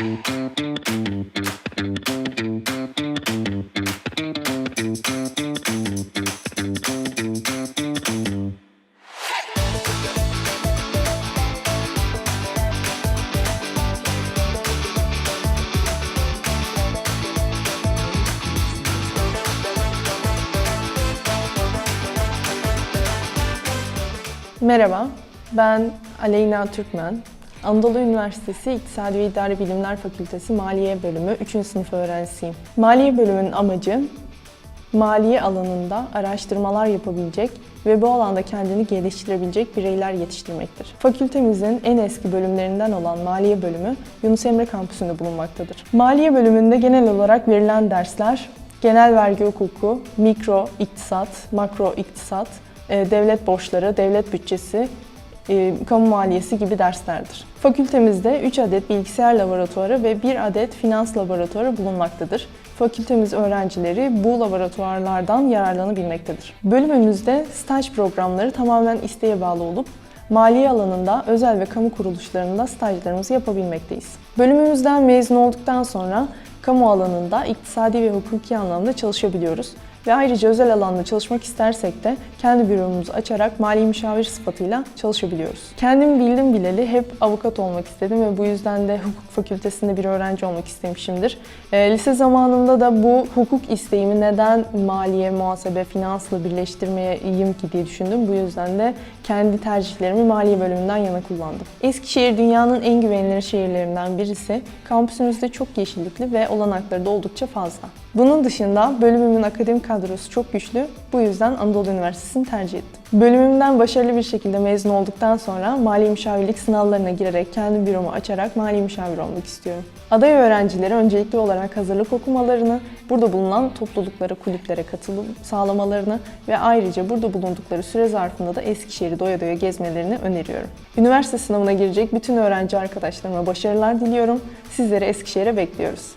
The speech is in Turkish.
Merhaba, ben Aleyna Türkmen. Anadolu Üniversitesi İktisadi ve İdari Bilimler Fakültesi Maliye Bölümü 3. sınıf öğrencisiyim. Maliye bölümünün amacı maliye alanında araştırmalar yapabilecek ve bu alanda kendini geliştirebilecek bireyler yetiştirmektir. Fakültemizin en eski bölümlerinden olan Maliye Bölümü Yunus Emre Kampüsü'nde bulunmaktadır. Maliye bölümünde genel olarak verilen dersler genel vergi hukuku, mikro iktisat, makro iktisat, e, devlet borçları, devlet bütçesi, e, kamu maliyesi gibi derslerdir. Fakültemizde 3 adet bilgisayar laboratuvarı ve 1 adet finans laboratuvarı bulunmaktadır. Fakültemiz öğrencileri bu laboratuvarlardan yararlanabilmektedir. Bölümümüzde staj programları tamamen isteğe bağlı olup maliye alanında özel ve kamu kuruluşlarında stajlarımızı yapabilmekteyiz. Bölümümüzden mezun olduktan sonra kamu alanında iktisadi ve hukuki anlamda çalışabiliyoruz. Ve ayrıca özel alanda çalışmak istersek de kendi büromuzu açarak mali müşavir sıfatıyla çalışabiliyoruz. Kendim bildim bileli hep avukat olmak istedim ve bu yüzden de hukuk fakültesinde bir öğrenci olmak istemişimdir. E, lise zamanında da bu hukuk isteğimi neden maliye, muhasebe, finansla birleştirmeyeyim ki diye düşündüm. Bu yüzden de kendi tercihlerimi maliye bölümünden yana kullandım. Eskişehir dünyanın en güvenilir şehirlerinden birisi. Kampüsümüzde çok yeşillikli ve olanakları da oldukça fazla. Bunun dışında bölümümün akademik kadrosu çok güçlü. Bu yüzden Anadolu Üniversitesi'ni tercih ettim. Bölümümden başarılı bir şekilde mezun olduktan sonra mali müşavirlik sınavlarına girerek kendi büromu açarak mali müşavir olmak istiyorum. Aday öğrencileri öncelikli olarak hazırlık okumalarını, burada bulunan topluluklara, kulüplere katılım sağlamalarını ve ayrıca burada bulundukları süre zarfında da Eskişehir'i doya doya gezmelerini öneriyorum. Üniversite sınavına girecek bütün öğrenci arkadaşlarıma başarılar diliyorum. Sizleri Eskişehir'e bekliyoruz.